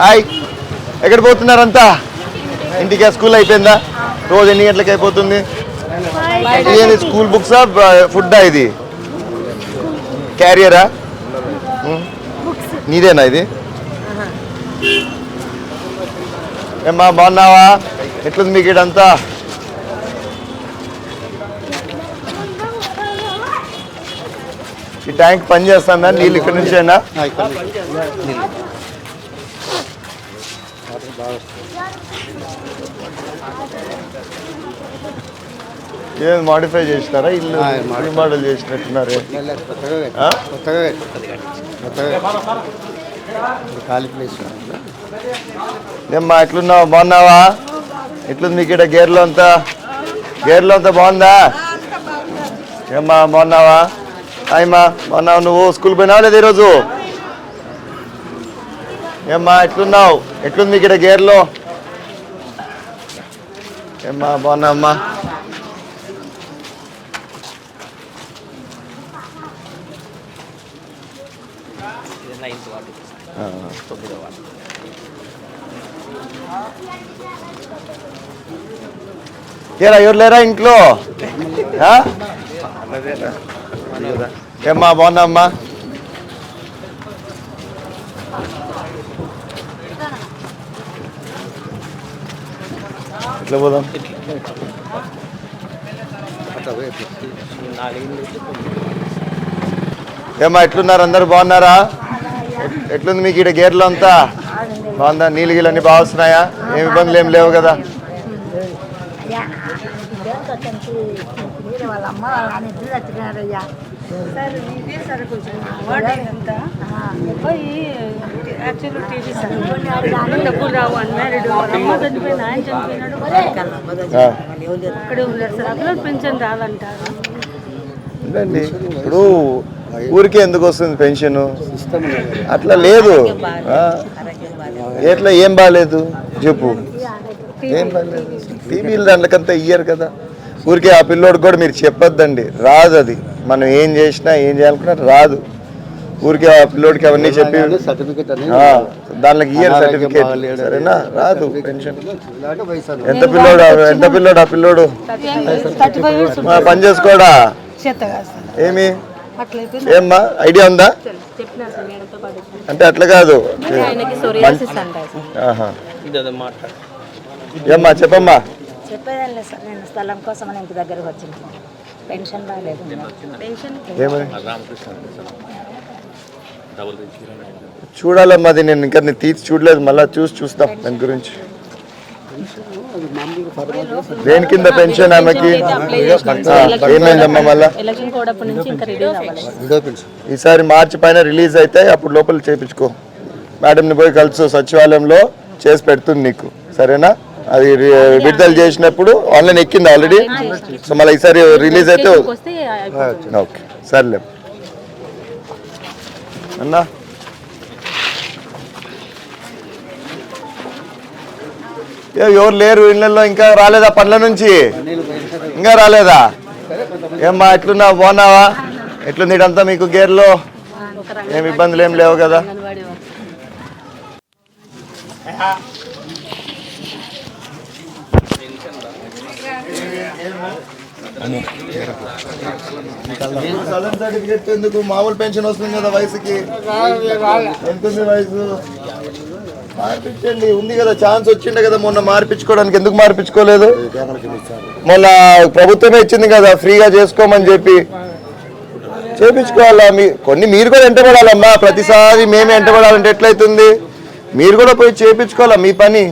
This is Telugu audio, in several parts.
హాయ్. ఎక్కడ పోతున్నారంతా? ఇంటికి? స్కూల్ అయిపోయిందా? రోజు ఎన్ని గంటలకు అయిపోతుంది? ఇది స్కూల్ బుక్సా ఫుడ్డా ఇది? క్యారియరా? నీదేనా ఇది? ఏమ్మా బాగున్నావా? ఎట్లుంది మీకు ఇడంతా ఈ ట్యాంక్ పని చేస్తుందా నీళ్ళు ఇక్కడ నుంచేనా? ఏం మాడిఫై చేసినారా? ఇల్లు రీమోడల్ చేసినట్టున్నారు. ఖాళీ ప్లేస్ ఏమ్మా ఎట్లున్నావు? బాగున్నావా? ఎట్లుంది ఇక్కడ గేర్లో అంతా? గేర్లో అంతా బాగుందా? ఏమ్మా బాగున్నావా? హాయమ్మా బాగున్నావు నువ్వు? స్కూల్ పోయినావా లేదా ఈరోజు? ఏమ్మా ఎట్లున్నావు? ఎట్లుంది ఇక్కడ గేర్లో? ఏమ్మా బాగున్నావమ్మా ఏరా ఎవరు లేరా ఇంట్లో? ఏమ్మా బాగున్నామ్మా ఎట్లా పోదాం? ఏమ్మా ఎట్లున్నారు? అందరు బాగున్నారా? ఎట్లుంది మీకు ఇక్కడ గేర్లో అంతా? బాగుందా? నీళ్ళు గీళ్ళు అన్ని బాగా వస్తున్నాయా? ఏమి ఇబ్బందులు ఏం లేవు కదా? వాళ్ళ అమ్మ వాళ్ళ సార్ ఇదే సార్ కొంచెం అవార్డు అయిందంతా అబ్బాయి యాక్చువల్లీ టీవీ సార్. డబ్బులు రావు అన్మ్యారీడ్ వాళ్ళ అమ్మ చనిపోయింది ఆయన చనిపోయినాడు. ఆ. అక్కడే ఉన్నారు సార్. అందులో పెన్షన్ రాదంటారు. ఉందండి ఇప్పుడు ఊరికే ఎందుకు వస్తుంది పెన్షన్? అట్లా లేదు. ఎట్లా ఏం బాగాలేదు చెప్పు. ఏం బాగాలేదు టీవీలు దాంట్లోకంతా ఇయ్యరు కదా. ఊరికే ఆ పిల్లోడికి కూడా మీరు చెప్పొద్దండి. రాదు అది మనం ఏం చేసినా ఏం చేయాలనుకున్నా రాదు. ఊరికే ఆ పిల్లోడికి అవన్నీ చెప్పి ఇయ్యర్ అనారోగ్యం సర్టిఫికేట్. సరేనా? రాదు పెన్షన్. ఎంత పిల్లోడు ఎంత పిల్లోడు ఆ పిల్లోడు? పని చేసుకోడా? ఏమి? ఏమ్మా? ఐడియా ఉందా? అంటే అట్లా కాదు. ఏమ్మా చెప్పమ్మా. చెప్పేదేం లేదు సార్ నేను స్థలం కోసం అని ఇంటి దగ్గరకు వచ్చిన పెన్షన్ రాలేదు. చూడాలమ్మా అది నేను ఇంకా నేను తీసి చూడలేదు. మళ్ళీ చూసి చూస్తాం దాని గురించి. దేని కింద పెన్షన్ ఆమెకి? ఏమైందమ్మా మళ్ళా? ఎలక్షన్ కోడ్ అప్పటి నుంచి ఇంకా రెడీ అవ్వాలి విడో పెన్షన్. ఈసారి మార్చి పైన రిలీజ్ అయితే అప్పుడు లోపల చేపించుకో. మేడంని పోయి కలుసు సచివాలయంలో చేసి పెడుతుంది నీకు. సరేనా? అది విడుదల చేసినప్పుడు ఆన్లైన్ ఎక్కింది ఆల్రెడీ సో మళ్ళీ ఈసారి రిలీజ్ అయితే ఓకే సర్లే. అన్నా? ఏ ఎవరు లేరు ఇళ్ళల్లో? ఇంకా రాలేదా పండ్ల నుంచి? ఇంకా రాలేదా? ఏమ్మా ఎట్లున్నావు? బాగున్నావా? ఎట్లుంది ఇదంతా మీకు గేర్లో? ఏం ఇబ్బందులు ఏం లేవు కదా అంగన్వాడీ వాళ్ళు. సడన్ సర్టిఫికెట్ ఎందుకు? మామూలు పెన్షన్ వస్తుంది కదా వయసుకి. ఎంత ఉంది వయసు? మార్పించండి ఉంది కదా ఛాన్స్ వచ్చిండే కదా మొన్న మార్పించుకోవడానికి ఎందుకు మార్పించుకోలేదు మొన్న ప్రభుత్వమే ఇచ్చింది కదా ఫ్రీగా చేసుకోమని చెప్పి. చేపించుకోవాలా? మీ కొన్ని మీరు కూడా ఎంటబడాలమ్మా. ప్రతిసారి మేమే ఎంటబడాలంటే ఎట్లయితుంది? మీరు కూడా పోయి చేపించుకోవాలా మీ పని?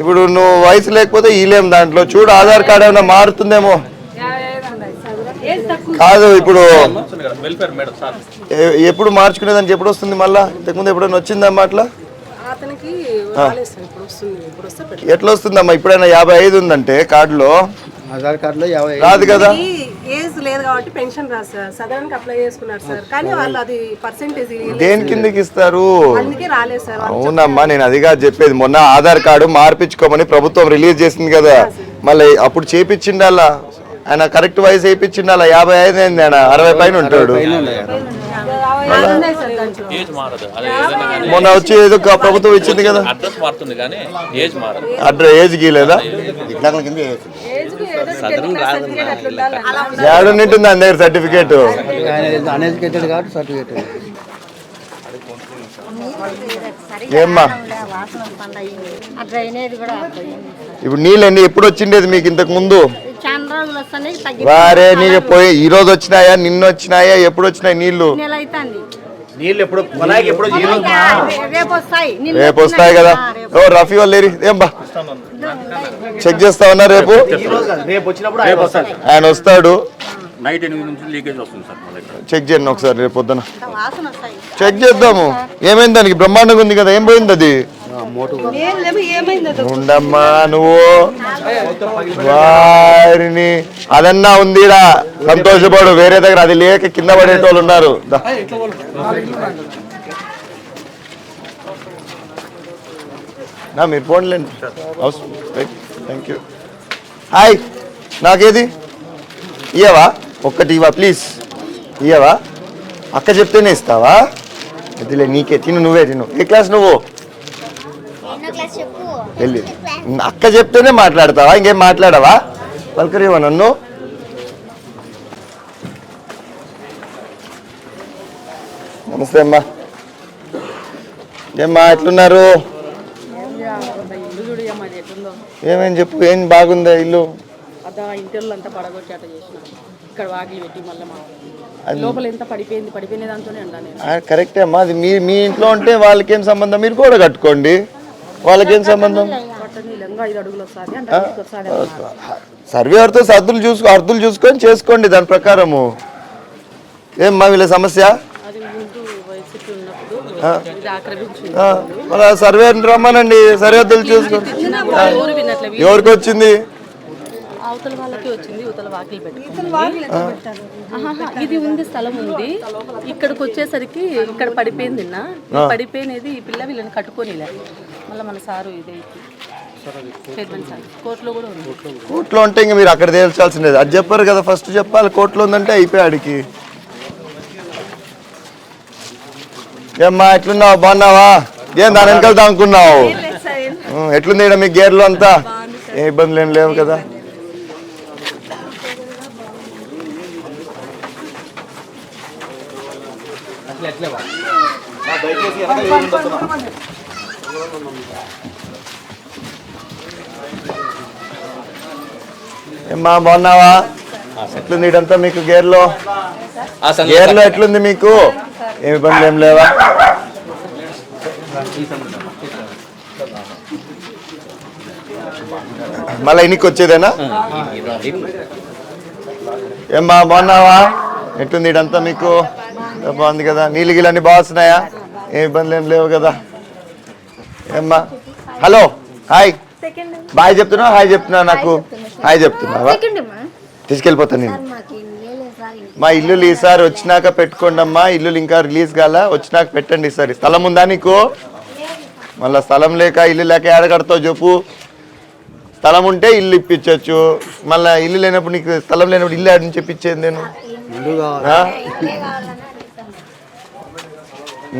ఇప్పుడు నువ్వు వయసు లేకపోతే ఈలేం దాంట్లో? చూడు ఆధార్ కార్డు ఏమైనా మారుతుందేమో. కాదు ఇప్పుడు ఎప్పుడు మార్చుకునేదానికి ఎప్పుడు వస్తుంది మళ్ళా? ఇంతకుముందు ఎప్పుడైనా వచ్చిందమ్మా అట్లా. ఎట్లా వస్తుందమ్మా? ఇప్పుడైనా యాభై ఐదు ఉందంటే కార్డులో? ఆధార్ కార్డులో యాభై రాదు కదా? ఈ ఏజ్ లేదు కాబట్టి పెన్షన్ రాదు సార్. సదరానికి అప్లై చేసుకున్నారు సార్. కానీ వాళ్ళు అది పర్సెంటేజ్ దేని కిందకి ఇస్తారు? అందుకే రాలేదు సార్. అవునమ్మా నేను అదిగా చెప్పేది. మొన్న ఆధార్ కార్డు మార్పించుకోమని ప్రభుత్వం రిలీజ్ చేసింది కదా. మళ్ళీ అప్పుడు చేపించిండాలా ఆయన కరెక్ట్ వయసు వేయించిండాలా యాభై ఐదు అయింది ఆయన అరవై పైన ఉంటాడు. మొన్న వచ్చి ఏదో ఒక ప్రభుత్వం ఇచ్చింది కదా. అడ్రస్ మారుతుంది కానీ ఏజ్ మారదు. అడ్ర ఏజ్ గీలేదా ఉండాలి ఏడుంటుంది ఆయన దగ్గర సర్టిఫికేట్ ఏమ్మా? ఇప్పుడు నీళ్ళు ఎన్ని ఎప్పుడు వచ్చిండేది మీకు ఇంతకు ముందు? వారే నీకు పోయి ఈ రోజు వచ్చినాయా నిన్న వచ్చినాయా ఎప్పుడు వచ్చినాయి నీళ్ళు నీళ్ళు ఎప్పుడు కొలాయికి ఎప్పుడు రేపు వస్తాయి. కదా. ఓ రఫీ వాళ్ళు లేరి ఏం బా? చెక్ చేస్తా ఉన్నా రేపు? ఈ రోజు కాదు, రేపు వచ్చినప్పుడు ఆయన వస్తాడు. నైట్ ఎనిమిది నుంచి లీకేజ్ వస్తుంది సార్ మా దగ్గర చెక్ చేయండి ఒకసారి రేపు పొద్దున. చెక్ చేద్దాము. ఏమైంది దానికి? బ్రహ్మాండంగా ఉంది కదా ఏం పోయింది అది? ఉండమ్మా నువ్వు వారిని అదన్నా ఉందిరా. సంతోషపడు వేరే దగ్గర అది లేక కింద పడేటోళ్ళు ఉన్నారు. నా మీరు పోన్లేండి. అవసరం థ్యాంక్ యూ. హాయ్ నాకేది? ఇయ్యవా? ఒక్కటి ఇవ్వా ప్లీజ్. ఇయ్యవా? అక్క చెప్తేనే ఇస్తావా? ఇదిలే నీకే తిను నువ్వే తిను. ఏ క్లాస్ నువ్వు? వెళ్ళి. అక్క చెప్తేనే మాట్లాడతావా? ఇంకేం మాట్లాడవా? పలకరివా నన్ను. నమస్తే అమ్మా. ఏమ్మా ఎట్లున్నారు? ఏమేం చెప్పు ఏం బాగుందా ఇల్లు? అదా ఇంటర్లో అంతా పడగొచ్చాట చేసిన. ఇక్కడ వాకిలి పెట్టి మళ్ళీ మా లోపల ఎంత పడిపోయింది పడిపోయిన దాంతోనే ఉండా నేను. ఆ, కరెక్టే అమ్మా. అది మీ మీ ఇంట్లో ఉంటే వాళ్ళకేం సంబంధం? మీరు కూడా కట్టుకోండి. వాళ్ళకేం సంబంధం? సర్వే అర్థం సర్దులు చూసుకో అర్థులు చూసుకొని చేసుకోండి దాని ప్రకారము. ఏమ్మా వీళ్ళ సమస్య? మన సర్వే రమ్మనండి సరిహద్దులు చూసుకోండి ఊరు విన్నట్లే ఎవరికి వచ్చింది? అవతల వాళ్ళకి వచ్చింది ఇవతల వాకిలి పెట్టుకుంది. ఆహాహా, ఇది ఉంది స్థలం ఉంది. ఇక్కడికి వచ్చేసరికి ఇక్కడ పడిపోయింది నిన్న. పడిపోయినది ఈ పిల్ల వీళ్ళని కట్టుకోనిలే. మళ్ళీ మన సారు కోర్టులో ఉంటే ఇంక మీరు అక్కడ తేల్చాల్సిందేది. అది చెప్పారు కదా ఫస్ట్ చెప్పాలి. కోర్టులో ఉందంటే అయిపోయాడికి ఏమ్మా ఎట్లున్నావు? బాగున్నావా? ఏం దాని వెనకాల దానుకున్నావు ఉం, ఎట్లుంది ఈడ మీ గేర్లు అంతా? ఏ ఇబ్బందులు ఏం లేవు కదా. ఏమ్మా బాగున్నావా? ఎట్లుంది ఇడంతా మీకు గేర్లో? గేర్లో ఎట్లుంది మీకు? ఏం ఇబ్బందులు ఏం లేవా? మళ్ళీ ఇనికి వచ్చేదేనా? ఏమ్మా బాగున్నావా? ఎట్లుంది ఇడంతా మీకు? బాగుంది కదా. నీళ్ళు గిళ్ళు అన్ని బాగా వస్తున్నాయా? ఏం ఇబ్బందులు ఏం లేవు కదా. ఏమ్మా? Hello hi. బాయ్ చెప్తున్నావు? హాయ్ చెప్తున్నావు నాకు? హాయ్ చెప్తున్నావా? తీసుకెళ్ళిపోతాను నేను. మా ఇల్లు ఈసారి వచ్చినాక పెట్టుకోండి అమ్మా. ఇల్లు ఇంకా రిలీజ్ కాల? వచ్చినాక పెట్టండి ఈసారి స్థలం ఉందా నీకు? మళ్ళా స్థలం లేక ఇల్లు లేక ఏడ కడతావు చెప్పు. స్థలం ఉంటే ఇల్లు ఇప్పించవచ్చు మళ్ళీ ఇల్లు లేనప్పుడు నీకు స్థలం లేనప్పుడు ఇల్లు ఆడి నుంచి ఇప్పించేది నేను?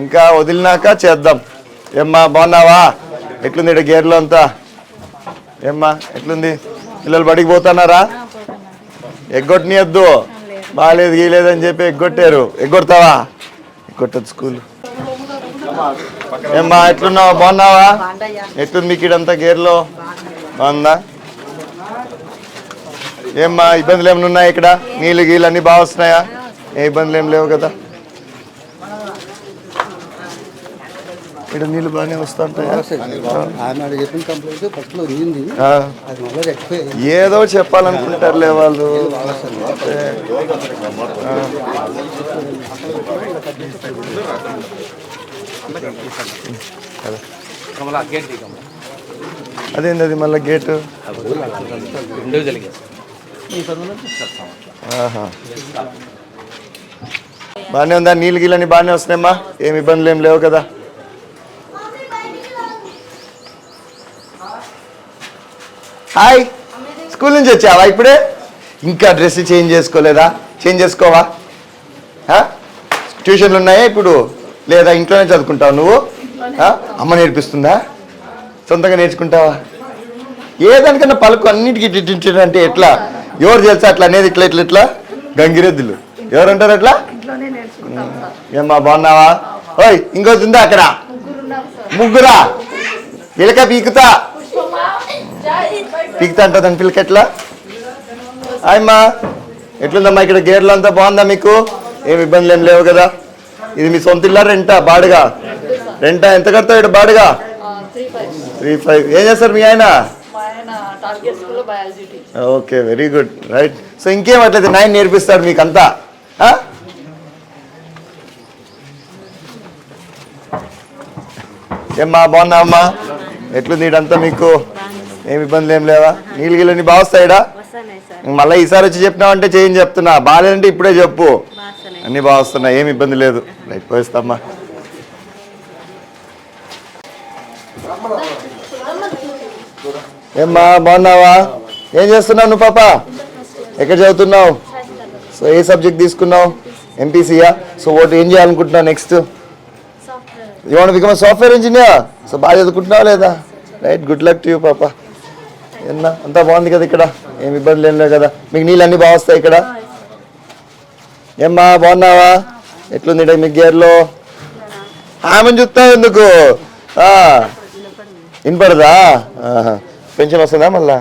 ఇంకా వదిలినాక చేద్దాం. ఏమ్మా బాగున్నావా? ఎట్లుంది ఇక్కడ గేర్లో అంతా? ఏమ్మా ఎట్లుంది? పిల్లలు బడికి పోతున్నారా? ఎగ్గొట్టనియద్దు బాగాలేదు గీలేదు అని చెప్పి ఎగ్గొట్టారు. ఎగ్గొడతావా? ఎగ్గొట్టదు స్కూల్. ఏమ్మా ఎట్లున్నావా? బాగున్నావా? ఎట్లుంది మీకు ఇడంతా గేర్లో? బాగుందా? ఏమ్మా ఇబ్బందులు ఏమైనా ఉన్నాయా ఇక్కడ? నీళ్ళు గీళ్ళు అన్నీ బాగా వస్తున్నాయా? ఏ ఇబ్బందులు ఏం లేవు కదా. ఇక్కడ నీళ్ళు బాగానే వస్తుంటాయా. ఏదో చెప్పాలనుకుంటారులే వాళ్ళు. అదేంది అది. మళ్ళీ గేటు. బాగానే ఉందా? నీళ్ళు గీళ్ళని బాగానే వస్తున్నాయమ్మా? ఏమి ఇబ్బందులు ఏం లేవు కదా. హాయ్. స్కూల్ నుంచి వచ్చావా ఇప్పుడే? ఇంకా డ్రెస్ చేంజ్ చేసుకోలేదా? చేంజ్ చేసుకోవా? ట్యూషన్లు ఉన్నాయా ఇప్పుడు? లేదా ఇంట్లోనే చదువుకుంటావు నువ్వు? అమ్మ నేర్పిస్తుందా? సొంతంగా నేర్చుకుంటావా? ఏదానికన్నా పలుకు అన్నిటికీ అంటే ఎట్లా? ఎవరు తెలుసా అట్లా అనేది ఇట్లా ఇట్లా ఇట్లా? గంగిరెద్దులు. ఎవరు అంటారు అట్లా ఏమ్మా బాగున్నావా? ఓయ్ ఇంకోటి ఉందా అక్కడ? ముగ్గురా పిలక పీకుతా? పీకుతా అంటా దాని పిలక ఎట్లా? ఆయమ్మా ఎట్లుందమ్మా ఇక్కడ గేర్లు అంతా? బాగుందా మీకు? ఏమి ఇబ్బందులు ఏం లేవు కదా. ఇది మీ సొంత ఇల్లా రెంటా? బాడుగా? రెంటా? ఎంత కడతావు ఇక్కడ బాడుగా? Three five. ఏం చేస్తారు మీ ఆయన? Okay very good. Right. So ఇంకేం అట్లయితే నైన్ నేర్పిస్తాడు మీకు అంతా ఆ? ఏమ్మా బాగున్నావమ్మా? ఎట్లుంది ఈడంతా మీకు? ఏమి ఇబ్బందులు ఏం లేవా? నీళ్ళు గిళ్ళని బాగా వస్తాయిడా వస్తున్నాయి సార్. మళ్ళీ ఈసారి వచ్చి చెప్పినావంటే చేయించి చెప్తున్నా. బాగాలేదంటే ఇప్పుడే చెప్పు. అన్ని బాగా వస్తున్నాయి ఏమి ఇబ్బంది లేదు. రైట్ పోయిస్తామ్మా. ఏమ్మా బాగున్నావా? ఏం చేస్తున్నావు నువ్వు పాప? ఎక్కడ చదువుతున్నావు? సో ఏ సబ్జెక్ట్ తీసుకున్నావు? ఎంపీసీయా సో ఓటు ఏం చేయాలనుకుంటున్నావు next you want become software engineer so బాగా చదువుకుంటున్నావా లేదా? Right good luck to you పాప. ఏమన్నా అంతా బాగుంది కదా ఇక్కడ? ఏం ఇబ్బందులు ఏం లేవు కదా. మీకు నీళ్ళు అన్నీ బాగా వస్తాయి ఇక్కడ? ఏమ్మా బాగున్నావా? ఎట్లుంది ఇక్కడ మీ గేర్లో? ఆమెను చూస్తావు ఎందుకు? ఆ, వినపడదా. పెన్షన్ వస్తుందా మళ్ళా?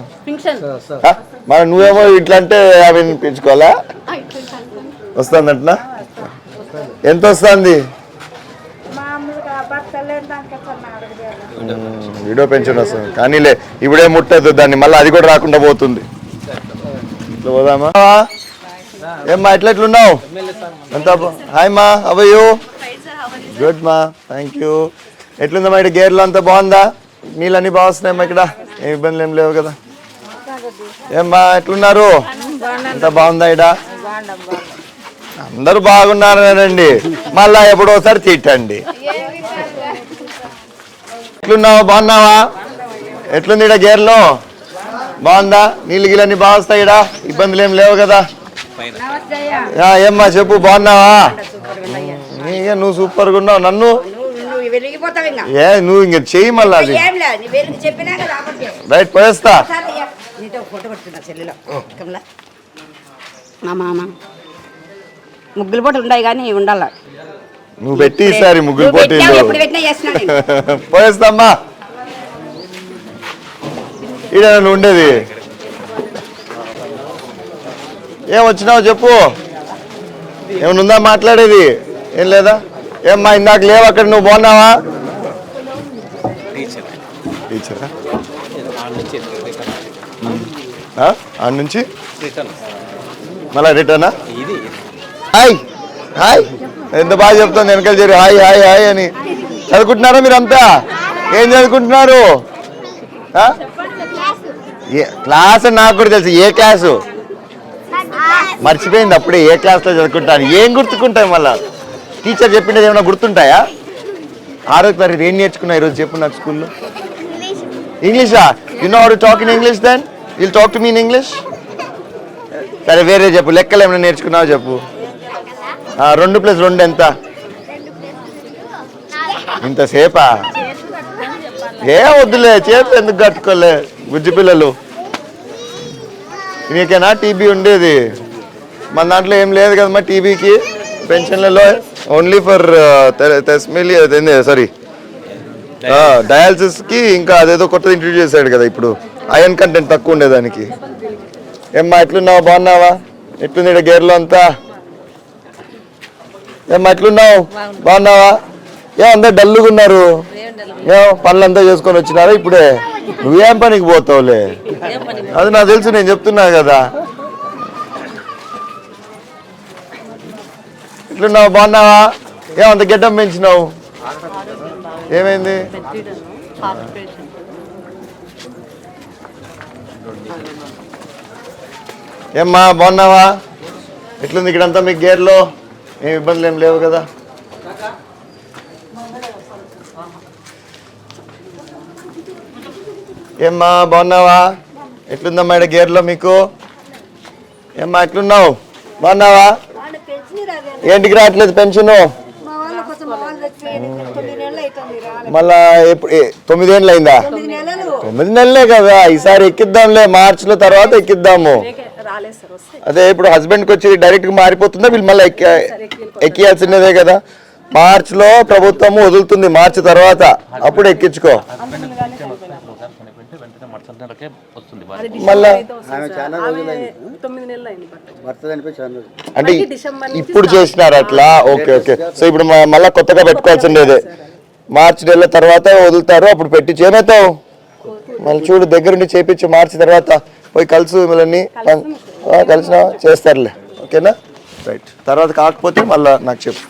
మరి నువ్వేమో ఇట్లా అంటే ఆమె పెంచుకోవాలా వస్తుందంటనా? ఎంత వస్తుంది? వీడియో పెన్షన్ వస్తుంది. కానీలే ఇప్పుడే ముట్టదు దాన్ని మళ్ళీ అది కూడా రాకుండా పోతుంది. ఇట్లా పోదామా? ఏమ్మా ఎట్లా ఎట్లున్నావు ఎంత హాయ్ మా అవయ్యూ గుడ్ మా థ్యాంక్ యూ ఎట్లుందమ్మా ఇక్కడ గేర్లు అంతా బాగుందా? నీళ్ళు అన్నీ బాగా వస్తున్నాయమ్మా ఇక్కడ. ఏ ఇబ్బందులు ఏం లేవు కదా. ఏమ్మా ఎట్లున్నారు? అంత బాగుందా ఇక్కడ? అందరూ బాగున్నారనండి. మళ్ళా ఎప్పుడోసారి తిట్టండి. ఎట్లున్నావా? బాగున్నావా? ఎట్లుంది ఇడ గేర్లో? బాగుందా? నీళ్ళు గిళ్ళన్నీ బాగా వస్తాయి ఇడ ఇబ్బందులు ఏం లేవు కదా. ఏమ్మా చెప్పు బాగున్నావా? నీకే నువ్వు సూపర్గా ఉన్నావు. నన్ను? ఏ నువ్వు ఇంక చెయ్యి మళ్ళా అది. రైట్ పోయేస్తా. మా మామ. ముగ్గులు పోటీ ఉన్నాయి కానీ ఉండాల. నువ్వు పెట్టి ఈసారి ముగ్గురు పోటీలు. పోయేస్తామ్మా. ఈడ నువ్వు ఉండేది? ఏం వచ్చినావు చెప్పు. ఏమైనా ఉందా మాట్లాడేది? ఏం లేదా? ఏమ్మా ఇందాక లేవు అక్కడ నువ్వు బాగున్నావా? టీచర్. నుంచి ఆ? మళ్ళా రిటర్నా? హాయ్. హాయ్. ఎంత బాగా చెప్తాను వెనకాల చేరి హాయ్ హాయ్ హాయ్ అని. చదువుకుంటున్నారా మీరంతా? ఏం చదువుకుంటున్నారు? క్లాస్ అని నాకు కూడా తెలుసు. ఏ క్లాసు? మర్చిపోయింది అప్పుడే ఏ క్లాస్లో చదువుకుంటాను. ఏం గుర్తుకుంటాయి మళ్ళా? టీచర్ చెప్పిండేది ఏమైనా గుర్తుంటాయా? ఆరో తరగతి ఏం నేర్చుకున్నా ఈరోజు? చెప్పు నాకు స్కూల్లో. ఇంగ్లీషా? You know how talk in English then will talk to me in English సరే వేరే చెప్పు. లెక్కలు ఏమైనా నేర్చుకున్నావు చెప్పు? రెండు ప్లస్ రెండు ఎంత? ఇంతసేపా ఏ వద్దులే చేతులు ఎందుకు కట్టుకోలే గుజ్జి పిల్లలు? మీకేనా టీబీ ఉండేది? మన దాంట్లో ఏం లేదు కదమ్మా టీబీకి. పెన్షన్లలో ఓన్లీ ఫర్ తెస్మిలి సారీ డయాలసిస్కి ఇంకా అదేదో కొత్తది ఇంట్రడ్యూస్ చేశాడు కదా ఇప్పుడు. అయన్ కంటెంట్ తక్కువ ఉండేదానికి. ఏమ్మా ఎట్లున్నావా? బాగున్నావా? ఎట్లుంది ఇక్కడ గేర్లో అంతా? ఏమ్మా ఎట్లున్నావు బాగున్నావా? ఏ అందరు డల్లుగా ఉన్నారు? ఏ పనులంతా చేసుకొని వచ్చినారా ఇప్పుడే? నువ్వేం పనికి పోతావులే? అది నాకు తెలుసు నేను చెప్తున్నా కదా. ఎట్లున్నావు? బాగున్నావా? ఏమంత గెడ్డం పెంచినావు? ఏమైంది? ఏమ్మా బాగున్నావా? ఎట్లుంది ఇక్కడంతా మీకు గేర్లో? ఏం ఇబ్బందులు ఏం లేవు కదా? ఏమ్మా బాగున్నావా? ఎట్లుందమ్మా ఇక్కడ గేర్లో మీకు? ఏమ్మా ఎట్లున్నావు? బాగున్నావా? ఏంటికి రావట్లేదు పెన్షన్? మళ్ళా ఎప్పుడు తొమ్మిదేళ్ళు అయిందా తొమ్మిది నెలలే. కదా ఈసారి ఎక్కిద్దాంలే మార్చ్లో తర్వాత ఎక్కిద్దాము. అదే ఇప్పుడు హస్బెండ్కి వచ్చి డైరెక్ట్గా మారిపోతుందా? వీళ్ళు మళ్ళీ ఎక్కి ఎక్కియాల్సినదే కదా. మార్చ్లో ప్రభుత్వము వదులుతుంది మార్చి తర్వాత. అప్పుడు ఎక్కించుకో. అంటే ఇప్పుడు చేసినారు అట్లా? Okay okay. సో ఇప్పుడు మ- మళ్ళా కొత్తగా పెట్టుకోవాల్సిండేది మార్చి నెల తర్వాత వదులుతారు అప్పుడు పెట్టి చేనేతావు. మళ్ళీ చూడు దగ్గరుండి చేపించు మార్చి తర్వాత పోయి కలుసు మిమ్మల్ని. కలిసిన? చేస్తారులే. ఓకేనా? రైట్ తర్వాత కాకపోతే మళ్ళా నాకు చెప్పు.